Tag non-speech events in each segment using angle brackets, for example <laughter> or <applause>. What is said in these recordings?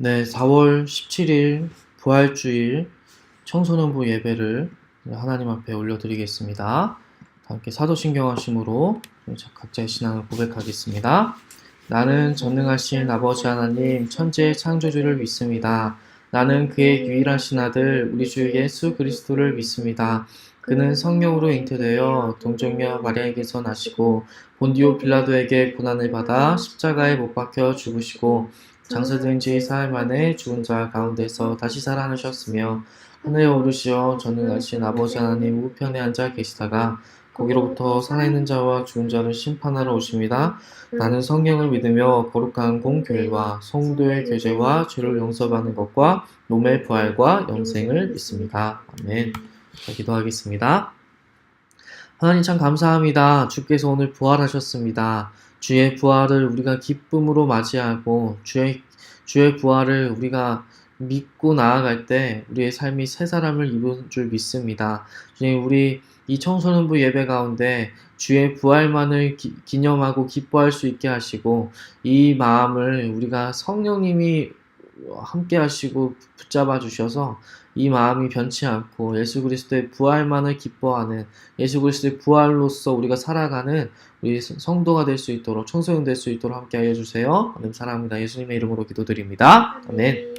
네, 4월 17일 부활주일 청소년부 예배를 하나님 앞에 올려드리겠습니다. 함께 사도신경 하심으로 각자의 신앙을 고백하겠습니다. 나는 전능하신 아버지 하나님 천지의 창조주를 믿습니다. 나는 그의 유일하신 아들 우리 주 예수 그리스도를 믿습니다. 그는 성령으로 잉태되어 동정녀 마리아에게서 나시고 본디오 빌라도에게 고난을 받아 십자가에 못 박혀 죽으시고 장사된 지 사흘 만에 죽은 자 가운데서 다시 살아나셨으며 하늘에 오르시어 전능하신 아버지 하나님 우편에 앉아 계시다가 거기로부터 살아있는 자와 죽은 자를 심판하러 오십니다. 나는 성령을 믿으며 거룩한 공교회와 성도의 교제와 죄를 용서받는 것과 몸의 부활과 영생을 믿습니다. 아멘. 자, 기도하겠습니다. 하나님 참 감사합니다. 주께서 오늘 부활하셨습니다. 주의 부활을 우리가 기쁨으로 맞이하고 주의 주의 부활을 우리가 믿고 나아갈 때 우리의 삶이 새 사람을 입은 줄 믿습니다. 주님 우리 이 청소년부 예배 가운데 주의 부활만을 기, 기념하고 기뻐할 수 있게 하시고 이 마음을 우리가 성령님이 함께 하시고 붙잡아 주셔서 이 마음이 변치 않고 예수 그리스도의 부활만을 기뻐하는 예수 그리스도의 부활로서 우리가 살아가는 우리 성도가 될 수 있도록 청소년 될 수 있도록 함께 하여 주세요. 하나님 사랑합니다. 예수님의 이름으로 기도드립니다. 아멘.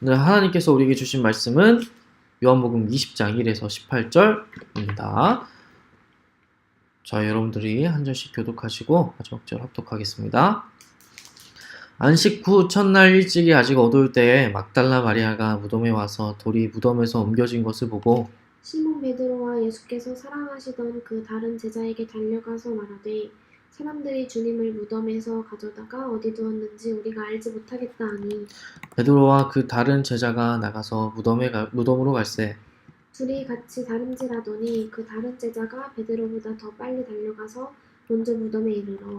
오늘 하나님께서 우리에게 주신 말씀은 요한복음 20장 1에서 18절입니다. 자, 여러분들이 한 절씩 교독하시고 마지막 절 합독하겠습니다. 안식 후 첫날 일찍이 아직 어두울 때에 막달라 마리아가 무덤에 와서 돌이 무덤에서 옮겨진 것을 보고 시몬 베드로와 예수께서 사랑하시던 그 다른 제자에게 달려가서 말하되 사람들이 주님을 무덤에서 가져다가 어디 두었는지 우리가 알지 못하겠다 하니. 베드로와 그 다른 제자가 나가서 무덤에 가, 무덤으로 갈새 둘이 같이 다름질하더니 그 다른 제자가 베드로보다 더 빨리 달려가서 먼저 무덤에 이르러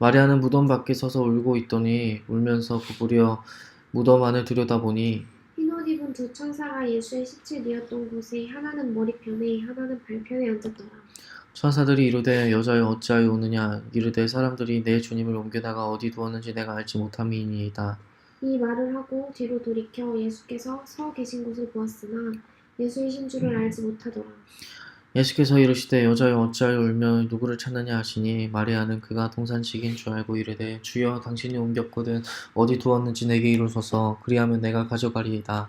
마리아는 무덤 밖에 서서 울고 있더니 울면서 구부려 무덤 안을 들여다보니 흰옷 입은 두 천사가 예수의 시체 뉘었던 곳에 하나는 머리편에 하나는 발편에 앉았더라. 천사들이 이르되 여자여 어찌하여 우느냐 이르되 사람들이 내 주님을 옮겨다가 어디 두었는지 내가 알지 못함이니이다. 이 말을 하고 뒤로 돌이켜 예수께서 서 계신 곳을 보았으나 예수이신 줄을 알지 못하더라. 예수께서 이르시되 여자여 어찌하여 울며 누구를 찾느냐 하시니 마리아는 그가 동산직인 줄 알고 이르되 주여 당신이 옮겼거든 어디 두었는지 내게 이루소서 그리하면 내가 가져가리이다.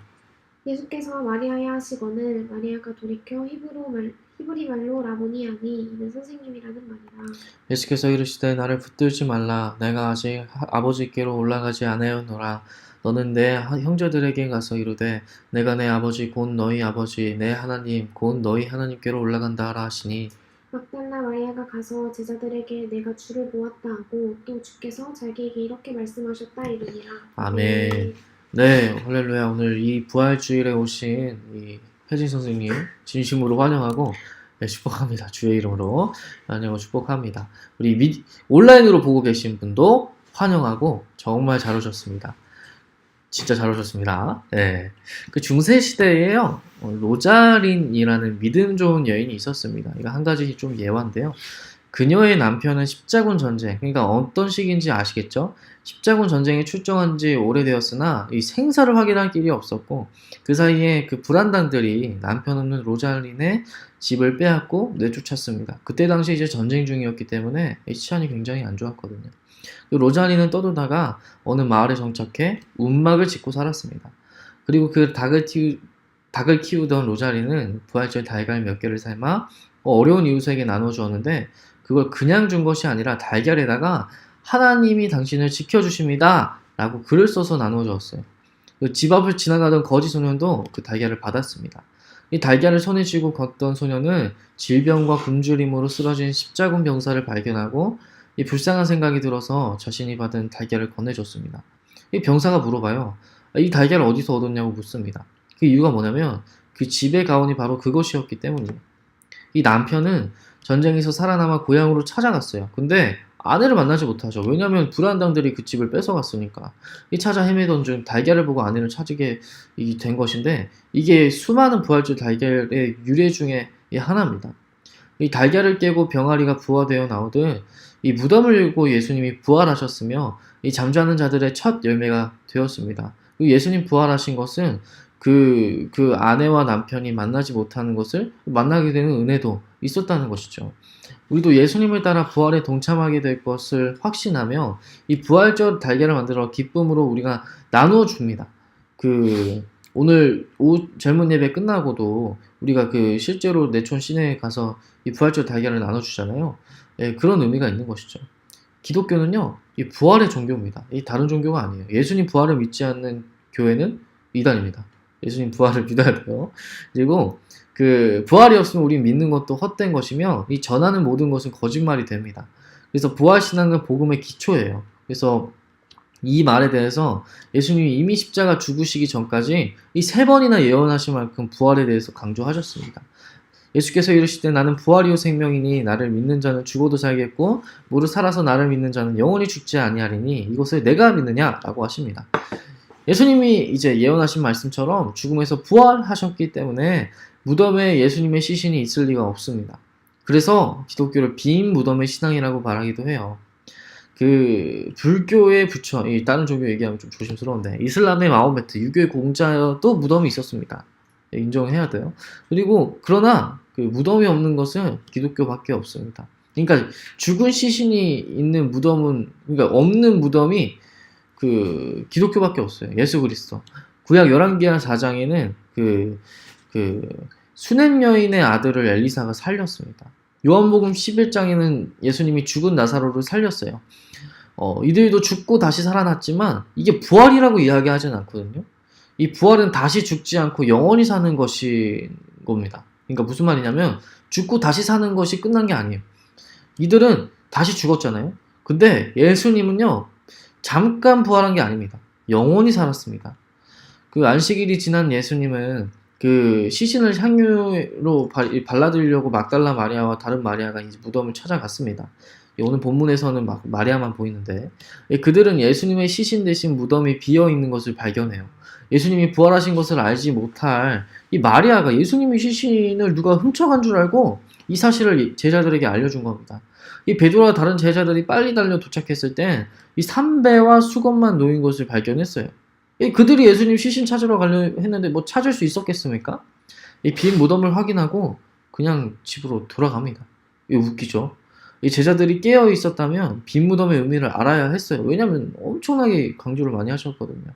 예수께서 마리아에 하시거늘 마리아가 돌이켜 히브로 말 히브리 말로 라보니 하니 이는 선생님이라는 말이라. 예수께서 이르시되 나를 붙들지 말라 내가 아직 하- 아버지께로 올라가지 아니하였노라 너는 내 하- 형제들에게 가서 이르되 내가 내 아버지 곧 너희 아버지 내 하나님 곧 너희 하나님께로 올라간다 하라 하시니 막달라 마리아가 가서 제자들에게 내가 주를 보았다 하고 또 주께서 자기에게 이렇게 말씀하셨다 이르니라. 아멘. 네, 할렐루야. 오늘 이 부활주일에 오신 이 혜진 선생님 진심으로 환영하고 네, 축복합니다. 주의 이름으로 환영을 축복합니다. 우리 미, 온라인으로 보고 계신 분도 환영하고 정말 잘 오셨습니다. 진짜 잘 오셨습니다. 네. 그 중세 시대에요. 어, 로자린이라는 믿음 좋은 여인이 있었습니다. 이거 한 가지 좀 예화인데요. 그녀의 남편은 십자군 전쟁, 그러니까 어떤 시기인지 아시겠죠? 십자군 전쟁에 출정한 지 오래되었으나 이 생사를 확인할 길이 없었고 그 사이에 그 불안당들이 남편 없는 로잘린의 집을 빼앗고 내쫓았습니다. 그때 당시 이제 전쟁 중이었기 때문에 이 치안이 굉장히 안 좋았거든요. 그 로잘린은 떠돌다가 어느 마을에 정착해 운막을 짓고 살았습니다. 그리고 그 닭을 키우 닭을 키우던 로잘린은 부활절 달걀 몇 개를 삶아 어려운 이웃에게 나눠 주었는데 그걸 그냥 준 것이 아니라 달걀에다가 하나님이 당신을 지켜주십니다. 라고 글을 써서 나눠 주었어요. 그집 앞을 지나가던 거지 소년도 그 달걀을 받았습니다. 이 달걀을 손에 쥐고 걷던 소년은 질병과 굶주림으로 쓰러진 십자군 병사를 발견하고 이 불쌍한 생각이 들어서 자신이 받은 달걀을 건네줬습니다. 이 병사가 물어봐요. 이 달걀을 어디서 얻었냐고 묻습니다. 그 이유가 뭐냐면 그 집의 가훈이 바로 그것이었기 때문이에요. 이 남편은 전쟁에서 살아남아 고향으로 찾아갔어요. 근데 아내를 만나지 못하죠. 왜냐하면 불안당들이 그 집을 뺏어갔으니까. 이 찾아 헤매던 중 달걀을 보고 아내를 찾게 이된 것인데 이게 수많은 부활절 달걀의 유래 중에 이 하나입니다. 이 달걀을 깨고 병아리가 부화되어 나오듯 이 무덤을 열고 예수님이 부활하셨으며 이 잠자는 자들의 첫 열매가 되었습니다. 그리고 예수님 부활하신 것은 그, 그 아내와 남편이 만나지 못하는 것을 만나게 되는 은혜도 있었다는 것이죠. 우리도 예수님을 따라 부활에 동참하게 될 것을 확신하며 이 부활절 달걀을 만들어 기쁨으로 우리가 나누어 줍니다. 그 오늘 오후 젊은 예배 끝나고도 우리가 그 실제로 내촌 시내에 가서 이 부활절 달걀을 나눠 주잖아요. 예, 그런 의미가 있는 것이죠. 기독교는요, 이 부활의 종교입니다. 이 다른 종교가 아니에요. 예수님 부활을 믿지 않는 교회는 이단입니다. 예수님 부활을 <laughs> 믿어야 돼요. 그리고 그 부활이 없으면 우리 믿는 것도 헛된 것이며 이 전하는 모든 것은 거짓말이 됩니다. 그래서 부활 신앙은 복음의 기초예요. 그래서 이 말에 대해서 예수님이 이미 십자가 죽으시기 전까지 이 세 번이나 예언하신 만큼 부활에 대해서 강조하셨습니다. 예수께서 이르시되 나는 부활이요 생명이니 나를 믿는 자는 죽어도 살겠고 무릇 살아서 나를 믿는 자는 영원히 죽지 아니하리니 이것을 내가 믿느냐라고 하십니다. 예수님이 이제 예언하신 말씀처럼 죽음에서 부활하셨기 때문에 무덤에 예수님의 시신이 있을 리가 없습니다. 그래서 기독교를 빈 무덤의 신앙이라고 말하기도 해요. 그 불교의 부처, 이 다른 종교 얘기하면 좀 조심스러운데 이슬람의 마호메트, 유교의 공자도 무덤이 있었습니다. 인정해야 돼요. 그리고 그러나 그 무덤이 없는 것은 기독교밖에 없습니다. 그러니까 죽은 시신이 있는 무덤은 그러니까 없는 무덤이 그 기독교밖에 없어요. 예수 그리스도. 구약 11기하 4장에는 그, 그 수냄 여인의 아들을 엘리사가 살렸습니다. 요한복음 11장에는 예수님이 죽은 나사로를 살렸어요. 어, 이들도 죽고 다시 살아났지만 이게 부활이라고 이야기하진 않거든요. 이 부활은 다시 죽지 않고 영원히 사는 것인 겁니다. 그러니까 무슨 말이냐면 죽고 다시 사는 것이 끝난 게 아니에요. 이들은 다시 죽었잖아요. 근데 예수님은요, 잠깐 부활한 게 아닙니다. 영원히 살았습니다. 그 안식일이 지난 예수님은 그 시신을 향유로 발- 발라드리려고 막달라 마리아와 다른 마리아가 이제 무덤을 찾아갔습니다. 오늘 본문에서는 막 마리아만 보이는데 예, 그들은 예수님의 시신 대신 무덤이 비어 있는 것을 발견해요. 예수님이 부활하신 것을 알지 못할 이 마리아가 예수님의 시신을 누가 훔쳐간 줄 알고 이 사실을 제자들에게 알려준 겁니다. 이 베드로와 다른 제자들이 빨리 달려 도착했을 때 이 삼배와 수건만 놓인 것을 발견했어요. 이 그들이 예수님 시신 찾으러 가려 했는데 뭐 찾을 수 있었겠습니까? 이 빈 무덤을 확인하고 그냥 집으로 돌아갑니다. 이 웃기죠? 이 제자들이 깨어 있었다면 빈 무덤의 의미를 알아야 했어요. 왜냐하면 엄청나게 강조를 많이 하셨거든요.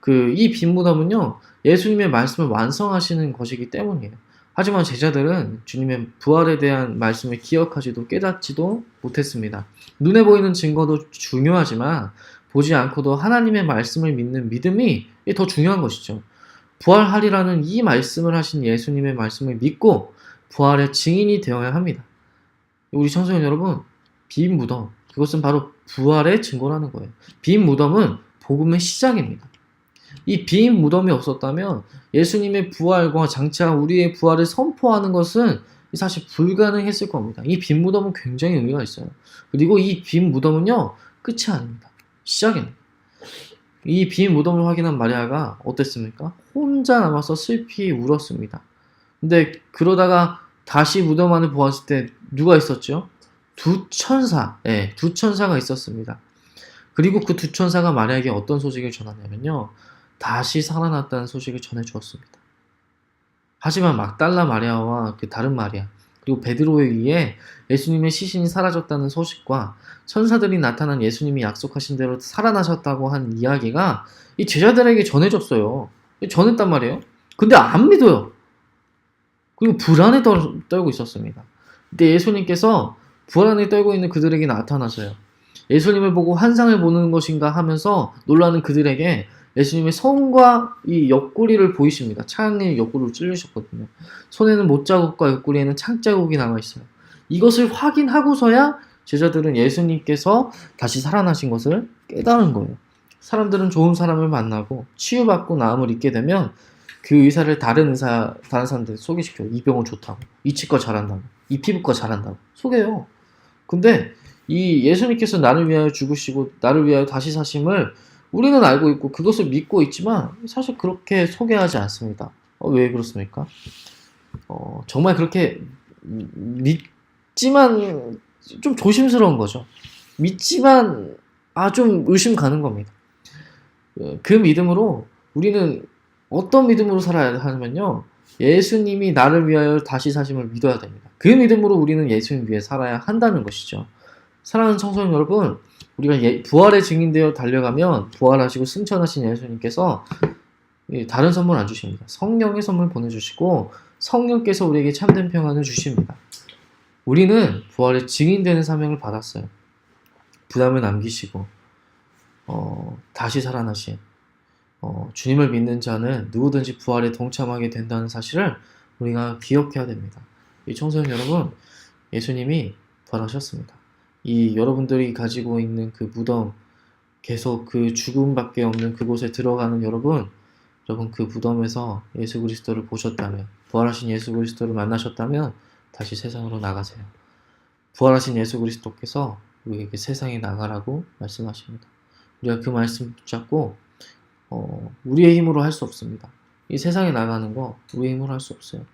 그 이 빈 무덤은요 예수님의 말씀을 완성하시는 것이기 때문이에요. 하지만 제자들은 주님의 부활에 대한 말씀을 기억하지도 깨닫지도 못했습니다. 눈에 보이는 증거도 중요하지만 보지 않고도 하나님의 말씀을 믿는 믿음이 더 중요한 것이죠. 부활하리라는 이 말씀을 하신 예수님의 말씀을 믿고 부활의 증인이 되어야 합니다. 우리 청소년 여러분, 빈 무덤, 그것은 바로 부활의 증거라는 거예요. 빈 무덤은 복음의 시작입니다. 이 빈 무덤이 없었다면 예수님의 부활과 장차 우리의 부활을 선포하는 것은 사실 불가능했을 겁니다. 이 빈 무덤은 굉장히 의미가 있어요. 그리고 이 빈 무덤은요, 끝이 아닙니다. 시작입니다. 이빈 무덤을 확인한 마리아가 어땠습니까? 혼자 남아서 슬피 울었습니다. 근데 그러다가 다시 무덤 안을 보았을 때 누가 있었죠? 두 천사, 예, 두 천사가 있었습니다. 그리고 그 두 천사가 마리아에게 어떤 소식을 전하냐면요. 다시 살아났다는 소식을 전해 주었습니다. 하지만 막달라 마리아와 그 다른 마리아, 그리고 베드로에 의해 예수님의 시신이 사라졌다는 소식과 천사들이 나타난 예수님이 약속하신 대로 살아나셨다고 한 이야기가 이 제자들에게 전해졌어요. 전했단 말이에요. 근데 안 믿어요. 그리고 불안에 떨, 떨고 있었습니다. 근데 예수님께서 불안에 떨고 있는 그들에게 나타나서요. 예수님을 보고 환상을 보는 것인가 하면서 놀라는 그들에게 예수님의 손과 이 옆구리를 보이십니다. 창에 옆구리를 찔리셨거든요. 손에는 못자국과 옆구리에는 창자국이 남아있어요. 이것을 확인하고서야 제자들은 예수님께서 다시 살아나신 것을 깨달은 거예요. 사람들은 좋은 사람을 만나고 치유받고 나음을 잊게 되면 그 의사를 다른 의사 다른 사람들 소개시켜요. 이 병원 좋다고, 이 치과 잘한다고, 이 피부과 잘한다고 소개해요. 근데 이 예수님께서 나를 위하여 죽으시고 나를 위하여 다시 사심을 우리는 알고 있고 그것을 믿고 있지만 사실 그렇게 소개하지 않습니다. 어, 왜 그렇습니까? 어, 정말 그렇게 믿지만 좀 조심스러운 거죠. 믿지만 아 좀 의심 가는 겁니다. 어, 그 믿음으로 우리는 어떤 믿음으로 살아야 하냐면요. 예수님이 나를 위하여 다시 사심을 믿어야 됩니다. 그 믿음으로 우리는 예수님 위해 살아야 한다는 것이죠. 사랑하는 청소년 여러분, 우리가 예- 부활의 증인되어 달려가면 부활하시고 승천하신 예수님께서 예, 다른 선물 안 주십니다. 성령의 선물 보내주시고 성령께서 우리에게 참된 평안을 주십니다. 우리는 부활의 증인되는 사명을 받았어요. 부담을 남기시고 어, 다시 살아나신 어, 주님을 믿는 자는 누구든지 부활에 동참하게 된다는 사실을 우리가 기억해야 됩니다. 이 청소년 여러분, 예수님이 부활하셨습니다. 이 여러분들이 가지고 있는 그 무덤, 계속 그 죽음밖에 없는 그곳에 들어가는 여러분, 여러분 그 무덤에서 예수 그리스도를 보셨다면, 부활하신 예수 그리스도를 만나셨다면 다시 세상으로 나가세요. 부활하신 예수 그리스도께서 우리에게 세상에 나가라고 말씀하십니다. 우리가 그 말씀 붙잡고 어, 우리의 힘으로 할 수 없습니다. 이 세상에 나가는 거 우리의 힘으로 할 수 없어요.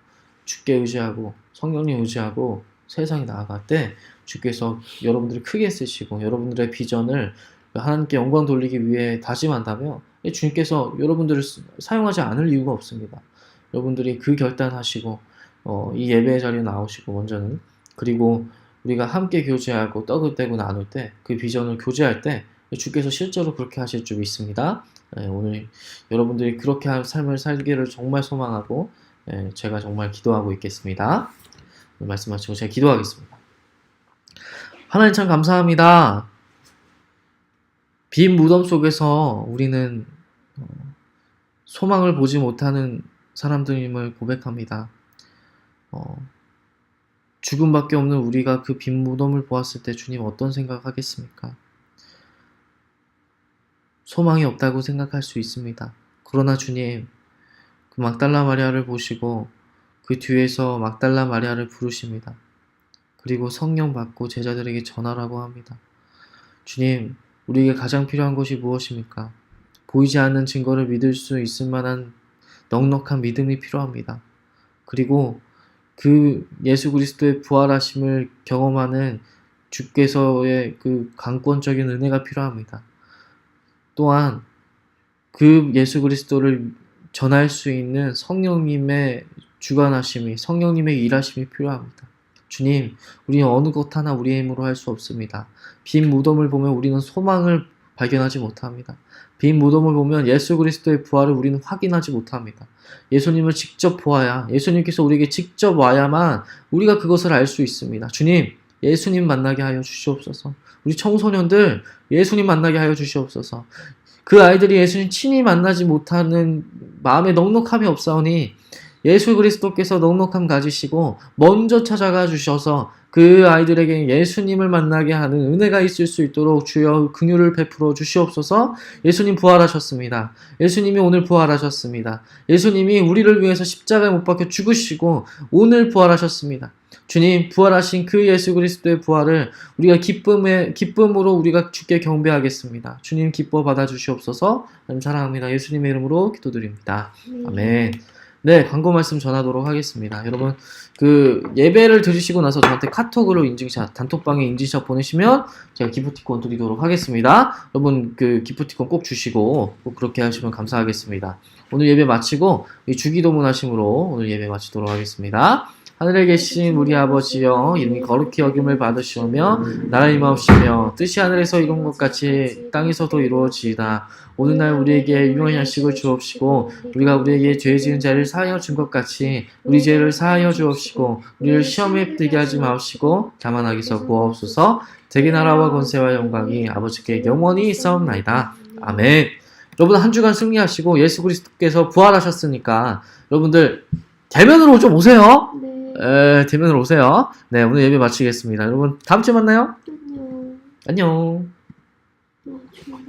주께 의지하고 성령님 의지하고 세상에 나아갈 때 주께서 여러분들을 크게 쓰시고 여러분들의 비전을 하나님께 영광 돌리기 위해 다짐한다면 주님께서 여러분들을 쓰- 사용하지 않을 이유가 없습니다. 여러분들이 그 결단하시고 어, 이 예배 자리에 나오시고 먼저는 그리고 우리가 함께 교제하고 떡을 떼고 나눌 때 그 비전을 교제할 때 주께서 실제로 그렇게 하실 줄 믿습니다. 예, 오늘 여러분들이 그렇게 한 삶을 살기를 정말 소망하고 예, 제가 정말 기도하고 있겠습니다. 말씀하시고 제가 기도하겠습니다. 하나님 참 감사합니다. 빈 무덤 속에서 우리는 어, 소망을 보지 못하는 사람들임을 고백합니다. 어, 죽음밖에 없는 우리가 그 빈 무덤을 보았을 때 주님 어떤 생각하겠습니까? 소망이 없다고 생각할 수 있습니다. 그러나 주님, 그 막달라 마리아를 보시고 그 뒤에서 막달라 마리아를 부르십니다. 그리고 성령 받고 제자들에게 전하라고 합니다. 주님, 우리에게 가장 필요한 것이 무엇입니까? 보이지 않는 증거를 믿을 수 있을 만한 넉넉한 믿음이 필요합니다. 그리고 그 예수 그리스도의 부활하심을 경험하는 주께서의 그 강권적인 은혜가 필요합니다. 또한 그 예수 그리스도를 전할 수 있는 성령님의 주관하심이 성령님의 일하심이 필요합니다. 주님, 우리는 어느 것 하나 우리의 힘으로 할 수 없습니다. 빈 무덤을 보면 우리는 소망을 발견하지 못합니다. 빈 무덤을 보면 예수 그리스도의 부활을 우리는 확인하지 못합니다. 예수님을 직접 보아야, 예수님께서 우리에게 직접 와야만 우리가 그것을 알 수 있습니다. 주님, 예수님 만나게 하여 주시옵소서. 우리 청소년들 예수님 만나게 하여 주시옵소서. 그 아이들이 예수님 친히 만나지 못하는 마음에 넉넉함이 없사오니 예수 그리스도께서 넉넉함 가지시고 먼저 찾아가 주셔서 그 아이들에게 예수님을 만나게 하는 은혜가 있을 수 있도록 주여 긍휼을 베풀어 주시옵소서. 예수님 부활하셨습니다. 예수님이 오늘 부활하셨습니다. 예수님이 우리를 위해서 십자가에 못 박혀 죽으시고 오늘 부활하셨습니다. 주님 부활하신 그 예수 그리스도의 부활을 우리가 기쁨에 기쁨으로 우리가 주께 경배하겠습니다. 주님 기뻐 받아 주시옵소서. 사랑합니다. 예수님의 이름으로 기도드립니다. 아멘. 네, 광고 말씀 전하도록 하겠습니다. 여러분, 그 예배를 드리시고 나서 저한테 카톡으로 인증샷, 단톡방에 인증샷 보내시면 제가 기프티콘 드리도록 하겠습니다. 여러분, 그 기프티콘 꼭 주시고 꼭 그렇게 하시면 감사하겠습니다. 오늘 예배 마치고 이 주기도문 하심으로 오늘 예배 마치도록 하겠습니다. 하늘에 계신 우리 아버지여 이름이 거룩히 여김을 받으시오며 나라의 임하옵시며 뜻이 하늘에서 이룬 것 같이 땅에서도 이루어지이다. 오늘날 우리에게 유용한 양식을 주옵시고 우리가 우리에게 죄 지은 자를 사하여 준 것 같이 우리 죄를 사하여 주옵시고 우리를 시험에 들게 하지 마옵시고 다만 악에서 구하옵소서 대개 나라와 권세와 영광이 아버지께 영원히 있사옵나이다. 아멘. 여러분 한 주간 승리하시고 예수 그리스도께서 부활하셨으니까 여러분들 대면으로 좀 오세요. 네. 에, 대면으로 오세요. 네, 오늘 예배 마치겠습니다. 여러분 다음 주에 만나요. 안녕. 안녕.